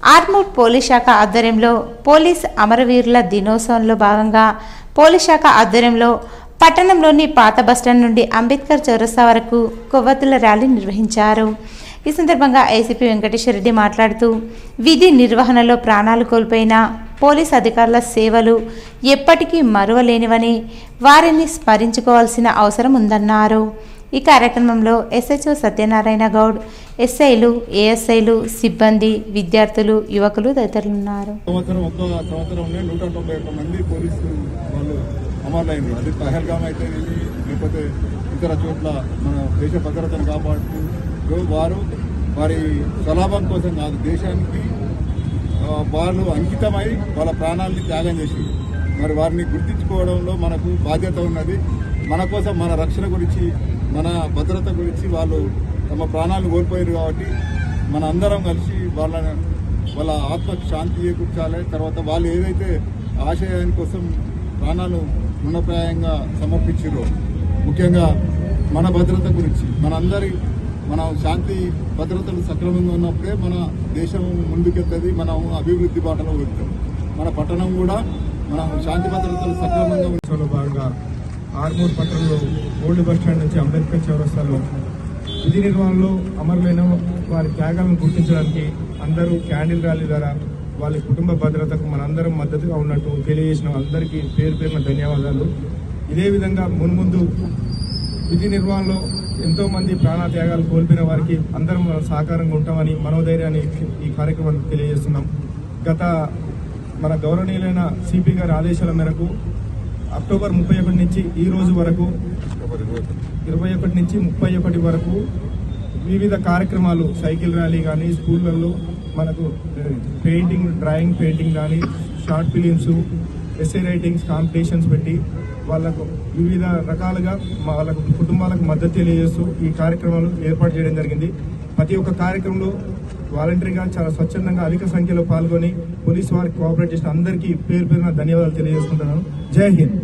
Armoor police శాఖ ఆధ్వర్యంలో police అమరవీరుల దినోత్సవంలో భాగంగా పోలీస్ శాఖ ఆధ్వర్యంలో పట్టణంలోని పాత బస్టాండ్ నుండి అంబేద్కర్ చౌరస్తా వరకు కొవ్వొత్తుల ర్యాలీ నిర్వహించారు. ఈ సందర్భంగా ఏసీపీ వెంకటేశ్వరరెడ్డి మాట్లాడుతూ విధి నిర్వహణలో ప్రాణాలు కోల్పోయిన పోలీస్ అధికారుల సేవలు ఎప్పటికీ మరువలేనివని వారిని స్మరించుకోవాల్సిన అవసరం ఉందన్నారు. ఈ కార్యక్రమంలో ఎస్హెచ్ఓ సత్యనారాయణ గౌడ్ ఎస్ఐలు ఏఎస్ఐలు సిబ్బంది విద్యార్థులు యువకులు తదితరులున్నారు. సంవత్సరం ఒక్క సంవత్సరంలో నూట తొంభై ఒక్క మంది పోలీసు వాళ్ళు అమరులైనరు అది పహల్గామ్ అయితే లేకపోతే ఇతర చోట్ల మన దేశ భద్రతను కాపాడుతూ వారు వారి స్వలాభం కోసం కాదు దేశానికి వాళ్ళు అంకితమై వాళ్ళ ప్రాణాలని త్యాగం చేసి మరి వారిని గుర్తించుకోవడంలో మనకు బాధ్యత ఉన్నది. మన కోసం మన రక్షణ గురించి మన భద్రత గురించి వాళ్ళు తమ ప్రాణాలు కోల్పోయారు కాబట్టి మన అందరం కలిసి వాళ్ళ వాళ్ళ ఆత్మకు శాంతి చేకూర్చాలి. తర్వాత వాళ్ళు ఏదైతే ఆశయాని కోసం ప్రాణాలు ఉన్నప్రాయంగా సమర్పించారో ముఖ్యంగా మన భద్రత గురించి మనందరి మన శాంతి భద్రతలు సక్రమంగా ఉన్నప్పుడే మన దేశం ముందుకెళ్తుంది మనం అభివృద్ధి బాటలో వెళ్తాం మన పట్టణం కూడా మనం శాంతి భద్రతలు సక్రమంగా ఆర్మూర్ పట్టణంలో ఓల్డ్ బస్ స్టాండ్ నుంచి అంబేద్కర్ చౌరస్తాలో విధి నిర్వహణలో అమరులైన వారి త్యాగాలను గుర్తించడానికి అందరూ క్యాండిల్ ర్యాలీ ద్వారా వాళ్ళ కుటుంబ భద్రతకు మనందరం మద్దతుగా ఉన్నట్టు తెలియజేసిన అందరికీ పేరు పేరున ధన్యవాదాలు. ఇదే విధంగా మున్ముందు విధి నిర్వహణలో ఎంతో మంది కోల్పోయిన వారికి అందరం మనం సహకారంగా ఉంటామని మనోధైర్యాన్ని ఈ కార్యక్రమానికి తెలియజేస్తున్నాం. గత మన గౌరవనీయులైన సిపి గారి ఆదేశాల మేరకు అక్టోబర్ ముప్పై ఒకటి నుంచి ఈ రోజు వరకు ఇరవై ఒకటి నుంచి ముప్పై ఒకటి వరకు వివిధ కార్యక్రమాలు సైకిల్ ర్యాలీ కానీ స్కూళ్ళల్లో మనకు పెయింటింగ్ డ్రాయింగ్ పెయింటింగ్ కానీ short films essay writings competitions పెట్టి వాళ్ళకు వివిధ రకాలుగా వాళ్ళకు కుటుంబాలకు మద్దతు తెలియజేస్తూ ఈ కార్యక్రమాలు ఏర్పాటు చేయడం జరిగింది. ప్రతి ఒక్క కార్యక్రమంలో వాలంటరీగా చాలా స్వచ్ఛందంగా అధిక సంఖ్యలో పాల్గొని పోలీసు వారికి కోఆపరేట్ చేసిన అందరికీ పేరు పేరున ధన్యవాదాలు తెలియజేసుకుంటున్నాను. జై హింద్.